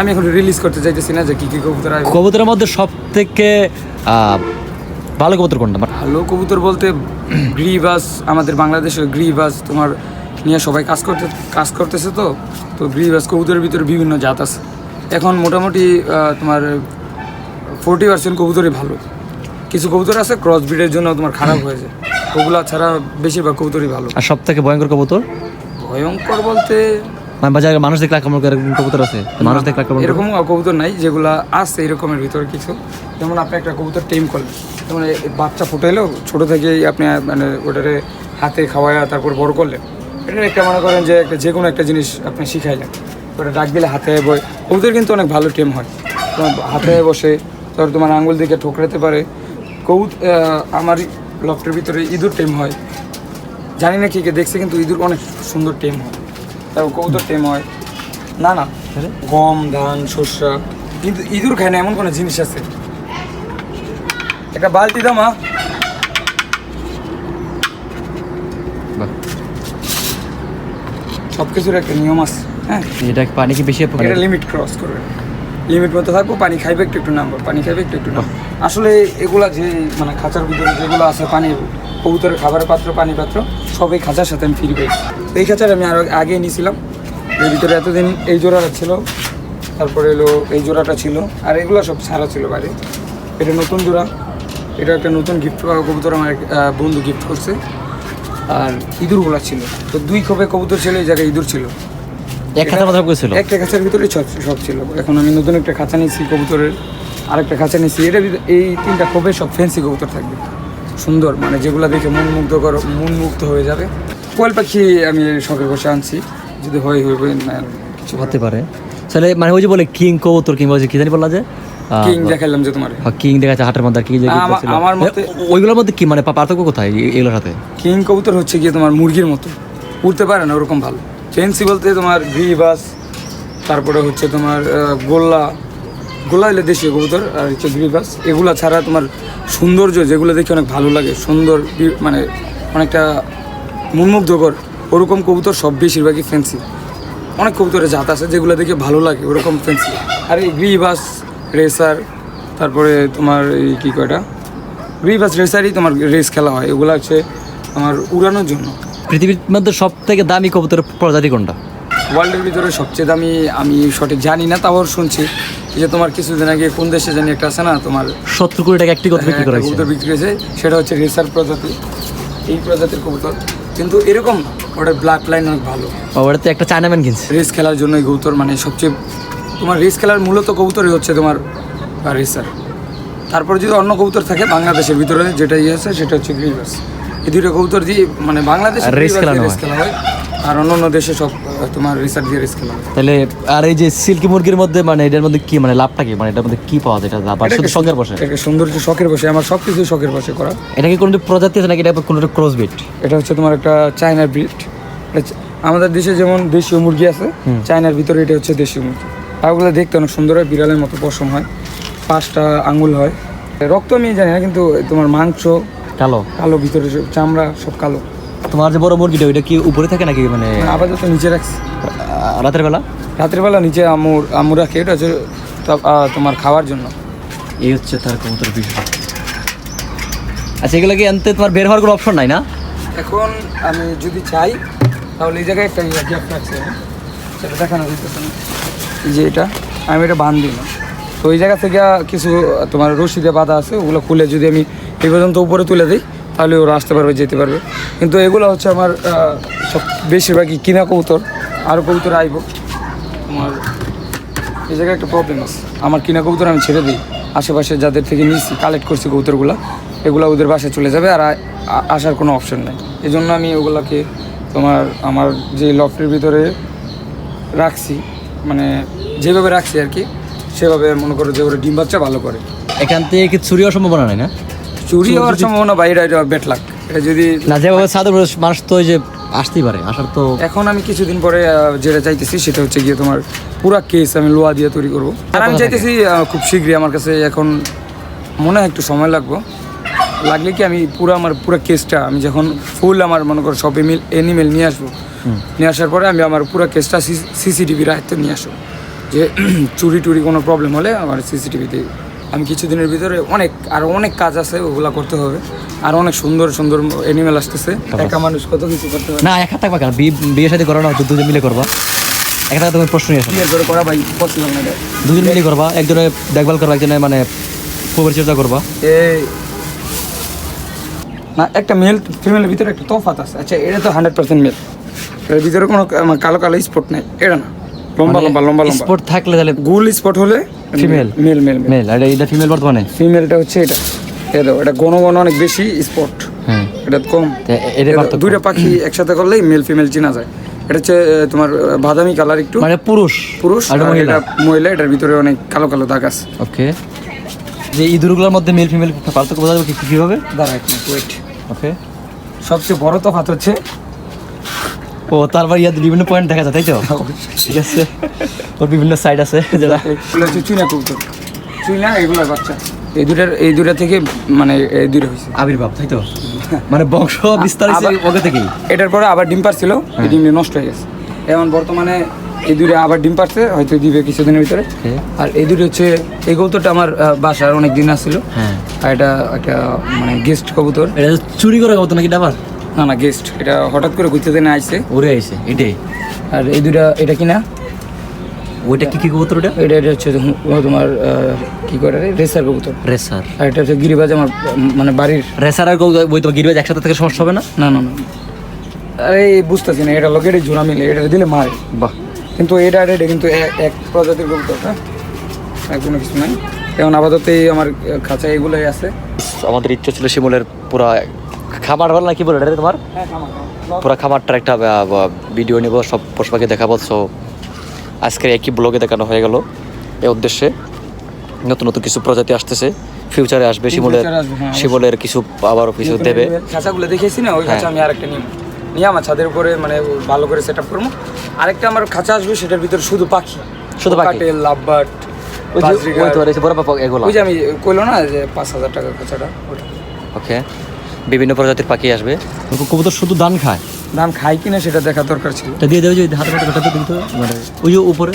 আমি এখন রিলিজ করতে চাইতেছি না যে কি কি কবুতর আসবে। কবুতরের মধ্যে সব থেকে ভালো কবুতর কোনটা? আমার ভালো কবুতর বলতে গ্রিবাস আমাদের বাংলাদেশের গ্রিবাস তোমার নিয়ে সবাই কাজ করতে কাজ করতেছে তো তো গ্রিবাস কবুতরের ভিতরে বিভিন্ন জাত আছে। এখন মোটামুটি তোমার ফোরটি পার্সেন্ট কবুতরই ভালো। কিছু কবুতর আছে ক্রস ব্রিডের জন্য তোমার খারাপ হয়ে যায়। ওগুলা ছাড়া বেশিরভাগ কবুতরই ভালো। আর সব থেকে ভয়ঙ্কর কবুতর? ভয়ঙ্কর বলতে মানে বাজারে মানুষ দেখলে আক্রমণ করে এরকম কবুতর আছে? মানুষ দেখলে আক্রমণ এরকম কবুতর নাই যেগুলা আছে এরকমের ভিতরে কিছু। যেমন আপনি একটা কবুতর টেম করলেন যেমন বাচ্চা ফুটাইলো ছোটো থেকেই আপনি মানে ওটারে হাতে খাওয়ায় তারপর বড় করলেন। এটা একটা মনে করেন যে একটা যে কোনো একটা জিনিস আপনি শিখাইলেন। ওটা ডাক দিলে হাতে বয় কবুতর কিন্তু অনেক ভালো টেম হয়। তোমার হাতে বসে তারপর তোমার আঙ্গুল দিকে ঠোকরাতে পারে। কবুত আমার লফটের ভিতরে ইঁদুর টেম হয়। জানি না কি কে দেখছে কিন্তু ইঁদুর অনেক সুন্দর টেম হয়। কবুতর টেম হয়। না না। গম ধান শস্য কিন্তু ইঁদুর খায় না এমন কোনো জিনিস আছে? একটা বালতি দাও মা। সব কিছুর একটা নিয়ম আছে হ্যাঁ? এটা পানি কি বেশি এটা লিমিট ক্রস করবে। লিমিট মতো থাকব পানি খাইবে একটু একটু নামবো পানি খাইবে একটু একটু নামবো আসলে এগুলা যে মানে খাঁচার ভিতরে যেগুলো আছে পানি কবুতরের খাবারের পাত্র পানি পাত্র সবই খাঁচার সাথে আমি ফিরবে এই খাঁচার আমি আরও আগে নিয়েছিলাম। এর ভিতরে এতদিন এই জোড়াটা ছিল তারপরে এলো এই জোড়াটা ছিল আর এগুলো সব সারা ছিল বাইরে। এটা নতুন জোড়া এটা একটা নতুন গিফট কবুতর আমার এক, বন্ধু গিফট করছে। আর ইঁদুরগুলা ছিল। তো দুই খোপে কবুতর ছিল এই জায়গায় ইঁদুর ছিল। এক কথা একটা খাঁচার ভিতরে সব সব ছিল। এখন আমি নতুন একটা খাঁচা নিয়েছি কবুতরের আরেকটা খাঁচা নিয়েছি। এটা এই তিনটা খোপে সব ফ্যান্সি কবুতর থাকবে। সুন্দর মানে যেগুলো দেখে মন মুগ্ধ করো মন মুগ্ধ হয়ে যাবে। কোয়েল পাখি আমি শখের বসে আনছি যদি হয় হইবে না কিছু হতে পারে। তাহলে মানে ওই যে বলে কিং কবুতর কিংবা যে কি জানি বললা যে কিং দেখাইলাম যে তোমার। কিং দেখা যাচ্ছে হাটের মধ্যে কি। আমার মতে- ওইগুলোর মধ্যে কি মানে পার্থক্য কোথায় এগুলোর সাথে? কিং কবুতর হচ্ছে গিয়ে তোমার মুরগির মতো। উড়তে পারে না ওরকম ভালো। ফেন্সি বলতে তোমার গ্রিবাস তারপরে হচ্ছে তোমার গোল্লা গোল্লা হলে দেশীয় কবুতর আর হচ্ছে গ্রিবাস এগুলো ছাড়া তোমার সৌন্দর্য যেগুলো দেখে অনেক ভালো লাগে। সুন্দর মানে অনেকটা মনমুগ্ধকর। ওরকম কবুতর সব বেশিরভাগই ফেন্সি অনেক কবুতরের জাত আছে যেগুলো দেখে ভালো লাগে ওরকম ফেন্সি আর এই গ্রিবাস রেসার তারপরে তোমার এই কী কয়টা গ্রিবাস রেসারই তোমার রেস খেলা হয়। এগুলো হচ্ছে আমার উড়ানোর জন্য। পৃথিবীর মধ্যে সব থেকে দামি কবুতরের প্রজাতি কোনটা? ওয়ার্ল্ডের ভিতরে সবচেয়ে দামি আমি সঠিক জানি না তাও শুনছি। যে তোমার কিছুদিন আগে কোন দেশে জানি একটা আছে না তোমার সত্তর কোটি টাকা একটি কত বিক্রি হ্যাঁ, করা কবুতর বিক্রি হয়েছে সেটা হচ্ছে রেসার প্রজাতি। এই প্রজাতির কবুতর। কিন্তু এরকম ওটা ব্ল্যাক লাইন অনেক ভালো। ওটাতে একটা চায়নাম্যান কিনছে। রেস খেলার জন্য এই কবুতর মানে সবচেয়ে তোমার রেস খেলার মূলত কবুতরই হচ্ছে তোমার রেসার। তারপর যদি অন্য কবুতর থাকে বাংলাদেশের ভিতরে যেটা ইয়ে আছে সেটা হচ্ছে গ্রিভাস এই দুটো কবুতর দিয়ে মানে বাংলাদেশে রেস খেলা হয়। আর অন্য অন্য দেশে সব তোমার রেসার দিয়ে রেস খেলা তাহলে আর এই যে সিল্কি মুরগির মধ্যে মানে এটার মধ্যে কি মানে লাভটা কি? মানে এটার মধ্যে কি পাওয়া যায়? এটা লাভ আর শুধু একটা সঙ্গের বসে? এটা একটা সৌন্দর্য শখের বসে আমার সব কিছু শখের বসে করা। এটা কি কোনো প্রজাতি আছে নাকি এটা কোনো ক্রস বিট এটা হচ্ছে তোমার একটা চায়নার ব্রিড আমাদের দেশে যেমন দেশীয় মুরগি আছে চায়নার ভিতরে এটা হচ্ছে দেশীয় মুরগি। আর ওগুলো দেখতে অনেক সুন্দর হয় বিড়ালের মতো পশম হয় পাঁচটা আঙুল হয়। রক্ত আমি জানি না কিন্তু তোমার মাংস কালো। কালো ভিতরে চামড়া সব কালো। তোমার যে বড় মুরগিটা ওইটা কি উপরে থাকে নাকি মানে আপাতত নিচে রাখছি। রাতের বেলা? রাতের বেলা নিচে আমুর আমুর রাখি ওটা হচ্ছে তোমার খাওয়ার জন্য। এই হচ্ছে তার কবুতর বিষয়। আচ্ছা এগুলো কি আনতে তোমার বের হওয়ার কোনো অপশন নাই না? এখন আমি যদি চাই তাহলে এই জায়গায় একটা গ্যাপ রাখছে সেটা দেখানো যেতেছে না। যে এটা আমি এটা বান্ধি না। তো ওই জায়গা থেকে কিছু তোমার রশি দিয়ে বাঁধা আছে ওগুলো খুলে যদি আমি এই পর্যন্ত উপরে তুলে দিই তাহলে ওরা আসতে পারবে, যেতে পারবে। কিন্তু এগুলো হচ্ছে আমার সব বেশিরভাগই কিনা কবুতর আরও কবুতর আইব। তোমার, এই জায়গায় একটা প্রবলেম আছে। আমার কিনা কবুতর আমি ছেড়ে দিই। আশেপাশে যাদের থেকে নিয়েছি কালেক্ট করছি কবুতরগুলো, এগুলো ওদের বাসায় চলে যাবে আর আসার কোনো অপশন নেই। এই জন্য আমি ওগুলোকে তোমার, আমার যে লফটের ভিতরে রাখছি মানে যেভাবে রাখছি আর কি, সেভাবে মনে করো যে ওরা ডিম বাচ্চা ভালো করে। এখান থেকে কি চুরি হওয়ার সম্ভাবনা নাই না? চুরি হওয়ার সম্ভাবনা বাইরে এটা বেট লাগ। এটা যদি না যেভাবে সাধারণ মানুষ তো ওই যে আসতেই পারে আসার তো এখন আমি কিছুদিন পরে যেটা চাইতেছি সেটা হচ্ছে গিয়ে তোমার পুরা কেস আমি লোয়া দিয়ে তৈরি করব। আর আমি চাইতেছি খুব শীঘ্রই আমার কাছে এখন মনে হয় একটু সময় লাগবো। লাগলে কি আমি পুরো আমার পুরো কেসটা আমি যখন ফুল আমার মনে করো সব এনিমেল নিয়ে আসব নিয়ে আসার পরে আমি আমার পুরো কেসটা সিসিটিভির আয়ত্তে নিয়ে আসব। যে চুরি টুরি কোনো প্রবলেম হলে আমার সিসিটিভিতে আমি কিছুদিনের ভিতরে অনেক আরও অনেক কাজ আছে ওগুলা করতে হবে। আর অনেক সুন্দর সুন্দর অ্যানিমেল আসতেছে। একা মানুষ কত কিছু করতে হবে না এক থাকবা কেন? বিয়ে সাথে করো না দুজন মিলে করবা। একটা তোমার প্রশ্নই আসে না। ক্লিয়ার করে করা ভাই পসিবল না দুজন মিলে করবা একজনে দেখভাল করবা একজনে মানে পরিচর্যা করবা। এই। না একটা মেল ফিমেলের ভিতরে একটা তফাত আছে। আচ্ছা এটা তো হান্ড্রেড পার্সেন্ট মেল এর ভিতরে কোনো কালো কালো স্পট নাই। এটা না। লম্বা লম্বা লম্বা লম্বা। স্পোর্ট থাকলে তাহলে গুল স্পট হলে Female? মেল মেল মেল আর এটা ফিমেল বর্তমানে? ফিমেলটা হচ্ছে এটা। এটা এটা ঘন অনেক বেশি স্পট হ্যাঁ। এটা কম। এটা দুইটা পাখি একসাথে করলেই মেল ফিমেল চেনা যায়। এটা হচ্ছে তোমার বাদামি কালার একটু। মানে পুরুষ? পুরুষ আর এটা মহিলা? মহিলা এটার ভিতরে অনেক কালো কালো দাগ আছে। ওকে যে ইঁদুরগুলোর মধ্যে মেল ফিমেল পার্থক্য বোঝা যাবে কি কি- কীভাবে? দাঁড়া এক মিনিট ওয়েট ওকে সবচেয়ে বড় তফাৎ হচ্ছে ও তারপর ইয়াদ বিভিন্ন পয়েন্ট দেখা যায় তাই তো? ঠিক আছে। ওর বিভিন্ন সাইড আছে যেটা এগুলো হচ্ছে চুইনা কবুতর। চুইনা এগুলোর বাচ্চা। এই দুটার এই দুটা থেকে মানে এই দুটো হয়েছে। আবির্ভাব তাই তো? মানে বংশ বিস্তার ওকে থেকেই? এটার পরে আবার ডিম পারছিল এই ডিমটা নষ্ট হয়ে গেছে। এখন বর্তমানে এই দুটো আবার ডিম পারছে হয়তো দিবে কিছুদিনের ভিতরে। আর এই দুটো হচ্ছে এই কবুতরটা আমার বাসার অনেক দিন আসছিল। হ্যাঁ। আর এটা একটা মানে গেস্ট কবুতর। এটা চুরি করে কত নাকি আবার না না গেস্ট এটা হঠাৎ করে ঘুরতে দিনে আসছে উড়ে আইছে এটাই? আর এই দুটা এটা কিনা ওইটা কি কি কবুতর ওটা? এটা এটা হচ্ছে তোমার কি করে রেসার কবুতর। রেসার। আর এটা হচ্ছে গিরিবাজ আমার মানে বাড়ির। রেসার আর কবুতর- ওই তো গিরবাজ একসাথে থেকে সমস্যা হবে না? না না না। আরে বুঝতেছি না এটা লোকের জোড়া মিলে এটা দিলে মারে। বাহ। কিন্তু এটা আর এটা কিন্তু এক- প্রজাতির কবুতর হ্যাঁ? কোনো কিছু নাই। এখন আপাতত আমার খাঁচা এগুলোই আছে। আমাদের ইচ্ছা ছিল শিমুলের পুরা খাবার বল না কি বলে এটা তোমার পুরা খামারটার একটা ভিডিও নেব সব পশু পাখি দেখাবো সো আজকের একই ব্লগে দেখানো হয়ে গেল। এই উদ্দেশ্যে নতুন নতুন কিছু প্রজাতি আসতেছে। ফিউচারে আসবে শিমুলের হ্যাঁ, শিমুলের কিছু আবার কিছু দেবে। খাঁচাগুলো দেখেছি না? ওই খাঁচা হ্যাঁ। আমি আরেকটা নিব। নিয়ে আমার ছাদের উপরে মানে ভালো করে সেট আপ করব। আরেকটা আমার খাঁচা আসবে সেটার ভিতরে শুধু পাখি। শুধু পাখি? লাভবার্ড ওই যে আমি কইলো না যে পাঁচ হাজার টাকার খাঁচাটা ওটা। ওকে বিভিন্ন প্রজাতির পাখি আসবে। কবুতর শুধু ধান খায়? ধান খায় কিনা সেটা দেখা দরকার ছিল। দিয়ে দেবে যে হাতে হাতে মানে ওই যে উপরে